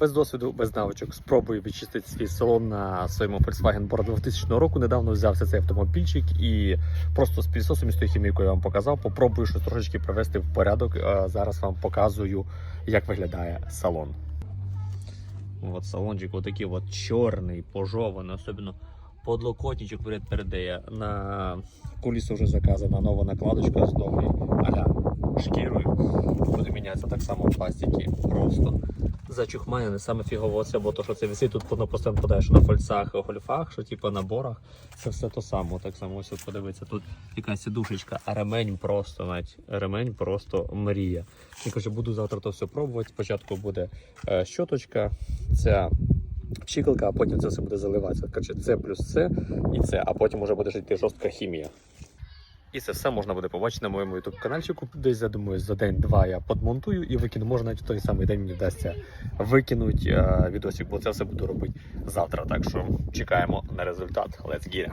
Без досвіду, без навичок, спробую відчистити свій салон на своєму Volkswagen Bora 2000 року. Недавно взявся цей автомобільчик і просто з пілісосом і з тою хімією, я вам показав, попробую щось трошечки привести в порядок. Зараз вам показую, як виглядає салон. От салончик отакий от чорний, пожований, особливо подлокотничок перед передає. На кулісу вже заказана нова накладочка з новою аля шкірою. Буде мінятися так само в пластикі. Просто зачухманяне саме фігово це, бо то, що це висить, тут воно постійно подає, що на фольцах, гольфах, що типу на борах. Це все то само. Так само ось от подивитися. Тут якась сидушечка, а ремень просто навіть ремень просто мрія. Я кажу, буду завтра то все пробувати. Спочатку буде е, щоточка, ця щиколка, а потім це все буде заливатися. Коротше, це плюс це і це, а потім вже буде йти жорстка хімія. І це все можна буде побачити на моєму youtube каналчику. Десь я думаю, за день-два я подмонтую і викину. Може навіть в той самий день мені вдасться викинути е, відосик, бо це все буду робити завтра. Так що чекаємо на результат. Let's get it.